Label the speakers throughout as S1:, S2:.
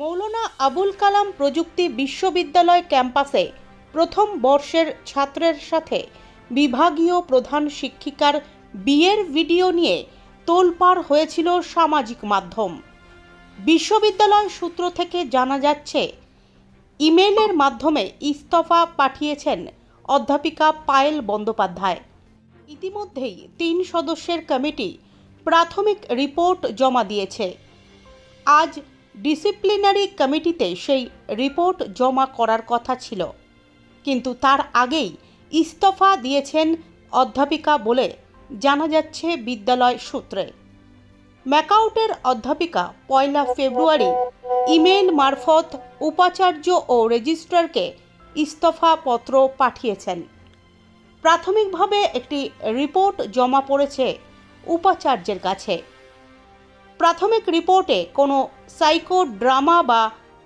S1: মৌলানা আবুল কালাম প্রযুক্তি বিশ্ববিদ্যালয় ক্যাম্পাসে প্রথম বর্ষের ছাত্রের সাথে বিভাগীয় প্রধান শিক্ষিকার বিয়ের ভিডিও নিয়ে তোলপাড় হয়েছিল সামাজিক মাধ্যম। বিশ্ববিদ্যালয় সূত্র থেকে জানা যাচ্ছে ইমেলের মাধ্যমে ইস্তফা পাঠিয়েছেন অধ্যাপিকা পায়েল বন্দ্যোপাধ্যায়। ইতিমধ্যেই তিন সদস্যের কমিটি প্রাথমিক রিপোর্ট জমা দিয়েছে। আজ ডিসিপ্লিনারি কমিটিতে সেই রিপোর্ট জমা করার কথা ছিল। কিন্তু তার আগেই ইস্তফা দিয়েছেন অধ্যাপিকা বলে জানা যাচ্ছে বিদ্যালয় সূত্রে। ম্যাকাউটের অধ্যাপিকা পয়লা ফেব্রুয়ারি ইমেল মারফত উপাচার্য ও রেজিস্ট্রারকে ইস্তফা পত্র পাঠিয়েছেন। প্রাথমিকভাবে একটি রিপোর্ট জমা পড়েছে উপাচার্যের কাছে। প্রাথমিক রিপোর্টে কোনো সাইকো ড্রামা বা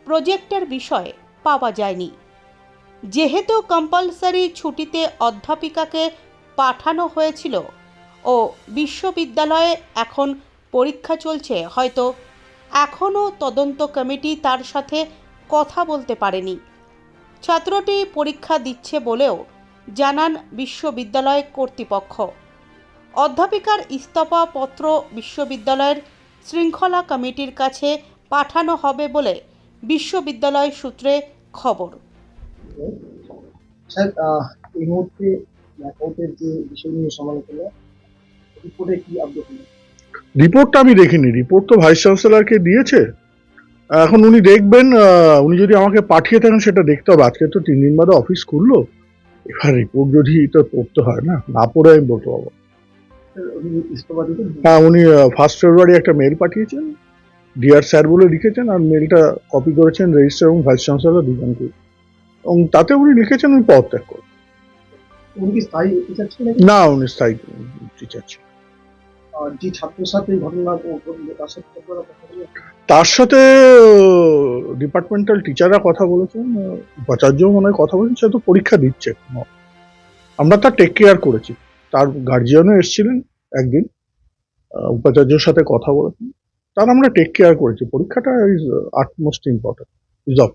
S1: প্রজেক্টের বিষয় পাওয়া যায়নি। যেহেতু কম্পালসারি ছুটিতে অধ্যাপিকাকে পাঠানো হয়েছিল ও বিশ্ববিদ্যালয়ে এখন পরীক্ষা চলছে, হয়তো এখনও তদন্ত কমিটি তার সাথে কথা বলতে পারেনি। ছাত্রটি পরীক্ষা দিচ্ছে বলেও জানান বিশ্ববিদ্যালয় কর্তৃপক্ষ। অধ্যাপিকার ইস্তফা পত্র বিশ্ববিদ্যালয়ের শৃঙ্খলা কমিটির কাছে পাঠানো হবে বলে বিশ্ববিদ্যালয় সূত্রে খবর।
S2: স্যার এই মুহূর্তে ব্ল্যাকআউটের যে বিষয় নিয়ে সমালোচনা রিপোর্টে কি আপডেট
S3: রিপোর্টটা আমি দেখিনি। রিপোর্ট তো ভাইস চ্যান্সেলরকে দিয়েছে। এখন উনি দেখবেন উনি যদি আমাকে পাঠিয়ে থাকেন সেটা দেখতে হবে। আজকে তো তিন দিন বাদে অফিস খুললো। এবার রিপোর্ট যদি তো পড়তে হয় না না পড়ে আমি বলতে পারব হ্যাঁ উনি ফার্স্ট ফেব্রুয়ারি একটা মেল পাঠিয়েছেন। ডিআর স্যার বলে লিখেছেন আর মেলটা কপি করেছেন রেজিস্টার এবং ভাইস চ্যান্সেলর দুজনকে। এবং তাতে উনি লিখেছেন উনি পদত্যাগ করুন। না উনি স্থায়ী টিচার ছিলেন।
S2: তার সাথে
S3: ডিপার্টমেন্টাল টিচাররা কথা বলেছেন উপাচার্য মনে হয় কথা বলেছেন সে তো পরীক্ষা দিচ্ছে। আমরা তার টেক কেয়ার করেছি। তার গার্জিয়ানও এসেছিলেন একদিন উপাচার্যের সাথে কথা বলেছেন তার আমরা টেক কেয়ার করেছি। পরীক্ষাটা is utmost important is of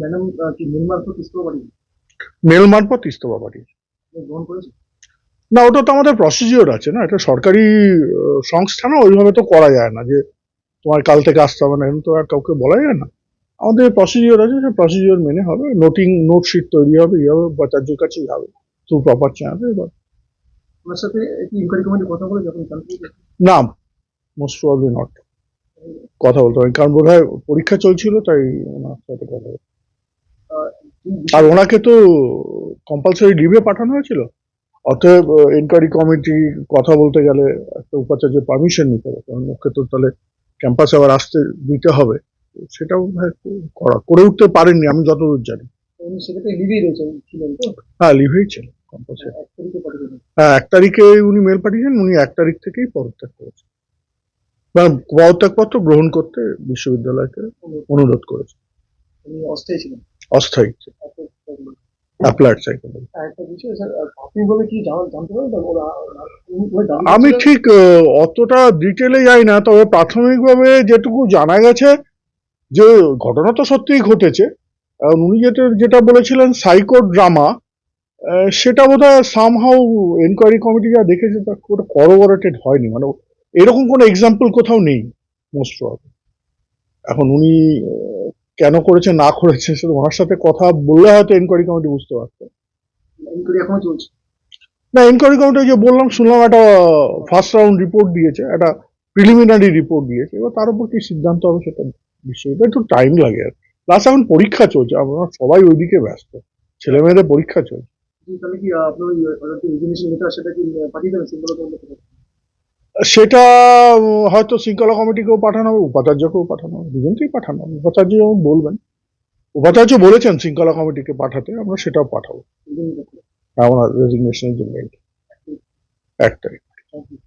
S2: madam কি মেল মারফত ইস্তফা পাঠিয়ে
S3: মেল মারফত ইস্তফা পাঠিয়েছে।
S2: গ্রহণ করেছে
S3: না ওটা তো আমাদের প্রসিজিওর আছে না এটা সরকারি আহ, সংস্থা না ওইভাবে তো করা যায় না যে তোমার কাল থেকে আসতে হবে না এরকম তো আর কাউকে বলা যায় না। আমাদের প্রসিজিওর আছে সেই প্রসিজিওর মেনে হবে নোটিং নোট শিট তৈরি হবে ইয়ে হবে উপাচার্যের কাছেই হবে থ্রু প্রপার চ্যানেল এবার
S2: ওনার সাথে ইনকোয়ারি কমিটি কথা বলে যখন
S3: না মোস্ট প্রবলি নট কথা বলতে হবে কারণ বোধ হয় পরীক্ষা চলছিল তাই ওনার সাথে কথা আর ওনাকে তো কম্পালসারি লিভে পাঠানো হয়েছিল। অতএব এনকোয়ারি কমিটি কথা বলতে গেলে একটা উপাচার্যের পারমিশন নিতে হবে কারণ ওকে তো তাহলে ক্যাম্পাসে আবার আসতে দিতে হবে। সেটাও করা করে উঠতে পারেননি আমি যতদূর জানি।
S2: ছিলেন
S3: হ্যাঁ লিভেই ছিল কম্পালসারি
S2: পাঠিয়েছেন
S3: হ্যাঁ এক তারিখে উনি মেল পাঠিয়েছেন উনি এক তারিখ থেকেই পদত্যাগ করেছেন। মানে পদত্যাগপত্র গ্রহণ করতে বিশ্ববিদ্যালয়কে অনুরোধ করেছে
S2: উনি অস্থায়ী ছিলেন।
S3: অস্থায়ী। Applied psychology. আমি ঠিক অতটা ডিটেলে যাই না তবে প্রাথমিকভাবে যেটুকু জানা গেছে যে ঘটনা তো সত্যিই ঘটেছে। উনি যেটা যেটা বলেছিলেন সাইকো ড্রামা সেটা বোধ হয় সামহাউ এনকোয়ারি কমিটি যা দেখেছে তা ওটা করোবরেটেড হয়নি। মানে এরকম কোনো এক্সাম্পল কোথাও নেই মোস্ট এখন উনি কেন করেছে না করেছে সেটা ওনার সাথে কথা বললে হয়তো এনকোয়ারি কমিটি বুঝতে পারতো।
S2: এখনও চলছে?
S3: না এনকোয়ারি কমিটি যে বললাম শুনলাম একটা ফার্স্ট রাউন্ড রিপোর্ট দিয়েছে একটা প্রিলিমিনারি রিপোর্ট দিয়েছে এবার তার উপর কি সিদ্ধান্ত হবে সেটা বিষয়টা একটু টাইম লাগে আর প্লাস এখন পরীক্ষা চলছে আমরা সবাই ওইদিকে ব্যস্ত ছেলে মেয়েদের পরীক্ষা চলছে।
S2: তাহলে কি আপনার যেটা সেটা কি পাঠিয়ে দেবেন
S3: সেটা হয়তো শৃঙ্খলা কমিটিকেও পাঠানো হবে উপাচার্যকেও পাঠানো হবে দুজনকেই পাঠানো হবে। উপাচার্য যেমন বলবেন। উপাচার্য বলেছেন শৃঙ্খলা কমিটিকে পাঠাতে আমরা সেটাও পাঠাবো। আমার রেজিগনেশনের জন্য এক তারিখ।
S2: you.